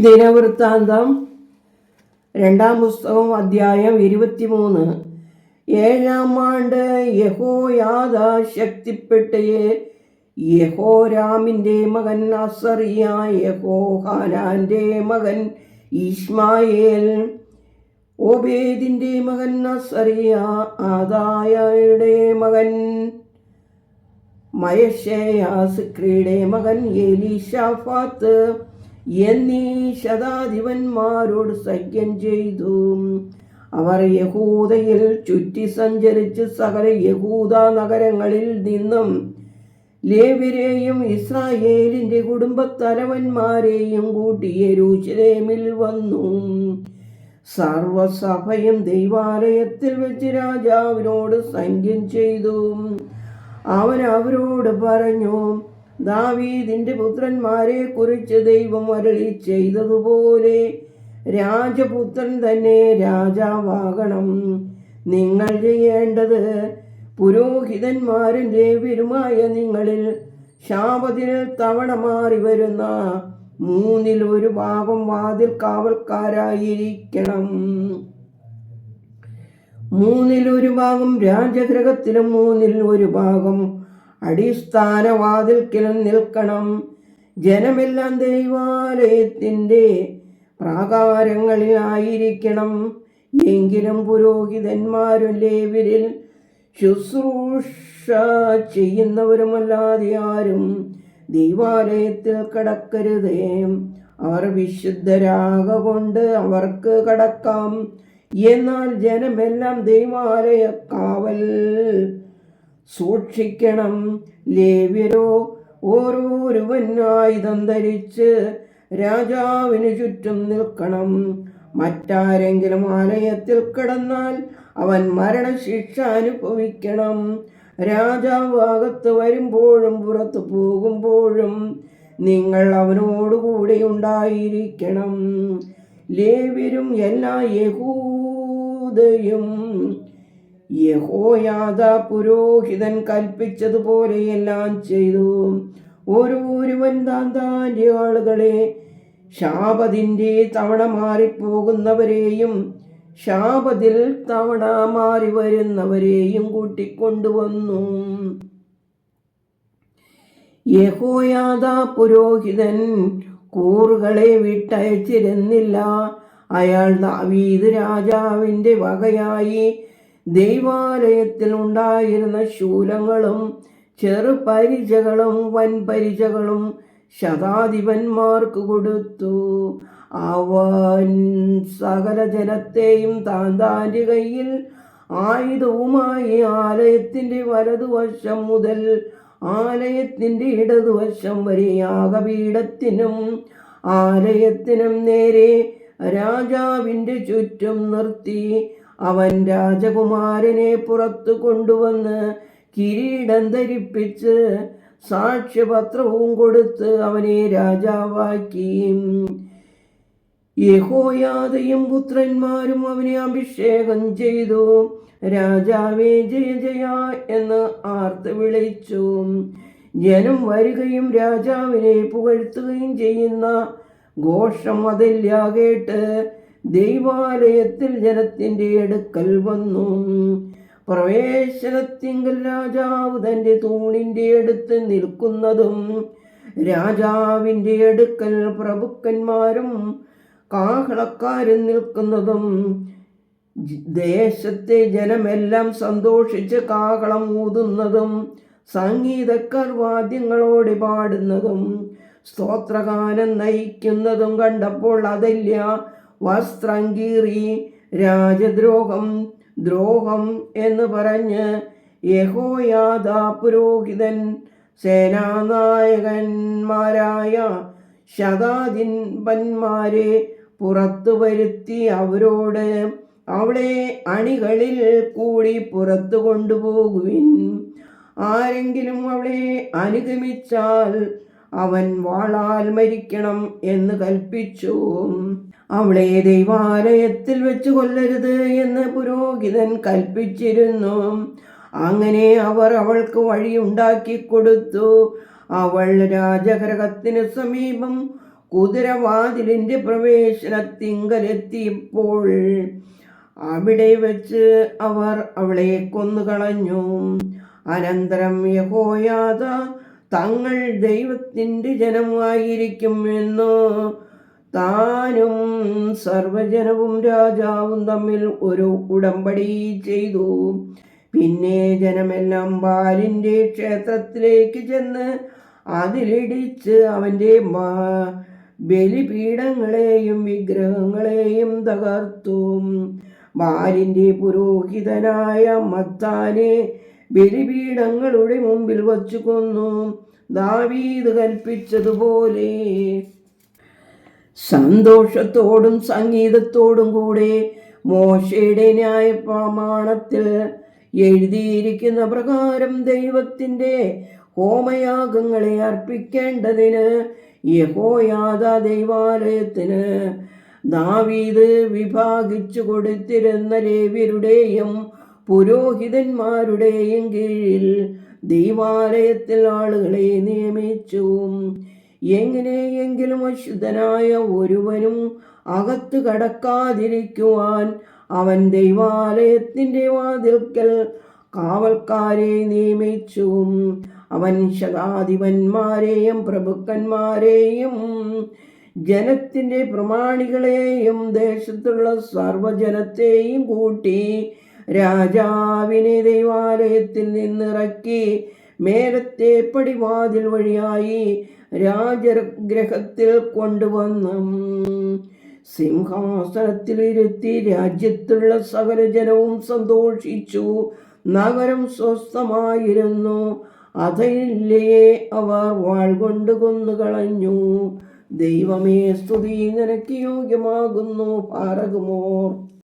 ദിനവൃത്താന്തം രണ്ടാം പുസ്തകം അധ്യായം ഇരുപത്തിമൂന്ന്. ഏഴാം ആണ്ട് യഹോയാദ ശക്തിപ്പെട്ടയെ യഹോരാമിന്റെ മകൻ അസറിയ യഹോഹാനാന്റെ മകൻ ഈഷ്മായേൽ ഓബേദിന്റെ മകൻ അസറിയ ആദായയുടെ മകൻ മയശേയാസിക്രിയുടെ മകൻ എലീഷാഫാത്ത് എന്നീ ശതാധിപന്മാരോട് സഖ്യം ചെയ്തു. അവർ യഹൂദയിൽ ചുറ്റി സഞ്ചരിച്ച് സകല യഹൂദ നഗരങ്ങളിൽ നിന്നും ലേവ്യരെയും ഇസ്രായേലിന്റെ കുടുംബത്തലവന്മാരെയും കൂട്ടി യരൂശലേമിൽ വന്നു. സർവസഭയും ദൈവാലയത്തിൽ വെച്ച് രാജാവിനോട് സംഖ്യം ചെയ്തു. അവൻ അവരോട് പറഞ്ഞു ദാവീദിന്റെ പുത്രന്മാരെ കുറിച്ച് ദൈവം അരളി ചെയ്തതുപോലെ രാജപുത്രൻ തന്നെ രാജാവാകണം. നിങ്ങൾ ചെയ്യേണ്ടത് പുരോഹിതന്മാരും വിരുമായ നിങ്ങളിൽ ശാപത്തിൽ തവണ മാറി വരുന്ന മൂന്നിൽ ഒരു ഭാഗം വാതിൽ കാവൽക്കാരായിരിക്കണം. മൂന്നിൽ ഒരു ഭാഗം രാജഗ്രഹത്തിലും മൂന്നിൽ ഒരു ഭാഗം അടിസ്ഥാന വാതിൽക്കിലും നിൽക്കണം. ജനമെല്ലാം ദൈവാലയത്തിന്റെ പ്രാകാരങ്ങളിലായിരിക്കണം. എങ്കിലും പുരോഹിതന്മാരും ലേവരിൽ ശുശ്രൂഷ ചെയ്യുന്നവരുമല്ലാതെ ആരും ദൈവാലയത്തിൽ കടക്കരുതേ. അവർ വിശുദ്ധരാകൊണ്ട് അവർക്ക് കടക്കാം. എന്നാൽ ജനമെല്ലാം ദൈവാലയ കാവൽ സൂക്ഷിക്കണം. ലേവ്യരോ ഓരോരുവൻ ആയുധം ധരിച്ച് രാജാവിന് ചുറ്റും നിൽക്കണം. മറ്റാരെങ്കിലും ആലയത്തിൽ കിടന്നാൽ അവൻ മരണശിക്ഷ അനുഭവിക്കണം. രാജാവ് അകത്ത് വരുമ്പോഴും പുറത്തു പോകുമ്പോഴും നിങ്ങൾ അവനോടുകൂടെ ഉണ്ടായിരിക്കണം. ലേവ്യരും എല്ലാ യഹൂദയും യഹോയാദ പുരോഹിതൻ കൽപ്പിച്ചതുപോലെയെല്ലാം ചെയ്തു. ഓരോരുവൻ താൻ ആളുകളെ ശാപതിന്റെ തവണ മാറിപ്പോകുന്നവരെയും ശാപതിൽ തവണ മാറി വരുന്നവരെയും കൂട്ടിക്കൊണ്ടുവന്നു. യഹോയാദ പുരോഹിതൻ കൂറുകളെ വിട്ടയച്ചിരുന്നില്ല. അയാൾ ദാവീദ് രാജാവിന്റെ വകയായി ദൈവാലയത്തിൽ ഉണ്ടായിരുന്ന ശൂലങ്ങളും ചെറുപരിചകളും വൻപരിചകളും ശതാധിപന്മാർക്ക് കൊടുത്തു. അവൻ സകല ജനത്തെയും താൻ താന്റെ കയ്യിൽ ആയുധവുമായി ആലയത്തിന്റെ വലതുവശം മുതൽ ആലയത്തിന്റെ ഇടതുവശം വരെ യാഗപീഠത്തിനും ആലയത്തിനും നേരെ രാജാവിന്റെ ചുറ്റും നിർത്തി. അവൻ രാജകുമാരനെ പുറത്തു കൊണ്ടുവന്ന് കിരീടം ധരിപ്പിച്ച് സാക്ഷ്യപത്രവും കൊടുത്ത് അവനെ രാജാവാക്കി. യഹോയാദയും പുത്രന്മാരും അവനെ അഭിഷേകം ചെയ്തു. രാജാവേ ജയ ജയ എന്ന് ആർത്ത് വിളിച്ചു. ജനം വരികയും രാജാവിനെ പുകഴ്ത്തുകയും ചെയ്യുന്ന ഘോഷം അതെല്ലാ കേട്ട് ദൈവാലയത്തിൽ ജനത്തിന്റെ അടുക്കൽ വന്നു. പ്രവേശനത്തിങ്കൽ രാജാവ് തന്റെ തൂണിന്റെ അടുത്ത് നിൽക്കുന്നതും രാജാവിന്റെ അടുക്കൽ പ്രഭുക്കന്മാരും കാഹളക്കാരും നിൽക്കുന്നതും ദേശത്തെ ജനമെല്ലാം സന്തോഷിച്ച് കാഹളം ഊതുന്നതും സംഗീതക്കാർ വാദ്യങ്ങളോട് പാടുന്നതും സ്തോത്രഗാനം നയിക്കുന്നതും കണ്ടപ്പോൾ അതല്ല വസ്ത്രം കീറി രാജദ്രോഹം ദ്രോഹം എന്ന് പറഞ്ഞ് യഹോയാദ പുരോഹിതൻ സേനാനായകന്മാരായ ശതാദിൻപന്മാരെ പുറത്തു വരുത്തി അവരോട് അവളെ അണികളിൽ കൂടി പുറത്തു കൊണ്ടുപോകുവിൻ. ആരെങ്കിലും അവളെ അനുഗമിച്ചാൽ അവൻ വാളാൽ മരിക്കണം എന്ന് കൽപ്പിച്ചു. അവളെ ദൈവാലയത്തിൽ വെച്ച് കൊല്ലരുത് എന്ന് പുരോഹിതൻ കൽപ്പിച്ചിരുന്നു. അങ്ങനെ അവർ അവൾക്ക് വഴി ഉണ്ടാക്കി കൊടുത്തു. അവൾ രാജഗ്രഹത്തിന് സമീപം കുതിരവാതിലിന്റെ പ്രവേശനത്തിങ്കലെത്തിയപ്പോൾ അവിടെ വെച്ച് അവർ അവളെ കൊന്നുകളഞ്ഞു. അനന്തരം യഹോയാത തങ്ങൾ ദൈവത്തിന്റെ ജനമായിരിക്കും എന്ന് താനും സർവജനവും രാജാവും തമ്മിൽ ഒരു ഉടമ്പടി ചെയ്തു. പിന്നെ ജനമെല്ലാം ബാലിന്റെ ക്ഷേത്രത്തിലേക്ക് ചെന്ന് അതിലിടിച്ച് അവന്റെ മാ- ബലിപീഠങ്ങളെയും വിഗ്രഹങ്ങളെയും തകർത്തു. ബാലിന്റെ പുരോഹിതനായ മത്താനെ ബലിപീഠങ്ങളുടെ മുമ്പിൽ വച്ചു കൊന്നു. ദാവീദ് കൽപ്പിച്ചതുപോലെ സന്തോഷത്തോടും സംഗീതത്തോടും കൂടെ മോശയുടെ ന്യായ പ്രമാണത്തിൽ എഴുതിയിരിക്കുന്ന പ്രകാരം ദൈവത്തിന്റെ ഹോമയാഗങ്ങളെ അർപ്പിക്കേണ്ടതിന് യഹോയാദ ദൈവാലയത്തിന് ദാവീദ് വിഭാഗിച്ചു കൊടുത്തിരുന്ന ലേവ്യരുടെയും പുരോഹിതന്മാരുടെയും കീഴിൽ ദൈവാലയത്തിൽ ആളുകളെ നിയമിച്ചു. എങ്ങനെയെങ്കിലും അശുദ്ധനായ ഒരുവനും അകത്ത് കടക്കാതിരിക്കുവാൻ അവൻ ദൈവാലയത്തിന്റെ വാതിൽക്കൽ കാവൽക്കാരെ നിയമിച്ചു. അവൻ ശതാധിപന്മാരെയും പ്രഭുക്കന്മാരെയും ജനത്തിന്റെ പ്രമാണികളെയും ദേശത്തുള്ള സർവജനത്തെയും കൂട്ടി രാജാവിനെ ദൈവാലയത്തിൽ നിന്നിറക്കി മേലത്തെ പടിവാതിൽ വഴിയായി രാജഗ്രഹത്തിൽ കൊണ്ടുവന്നു. സിംഹാസനത്തിലിരുത്തി രാജ്യത്തുള്ള സകല ജനവും സന്തോഷിച്ചു. നഗരം സ്വസ്ഥമായിരുന്നു. അതയില്ലേ അവർ വാൾ കൊണ്ട് കൊന്നുകളഞ്ഞു. ദൈവമേ സ്തുതി നിനക്ക് യോഗ്യമാകുന്നു പാറകുമോർ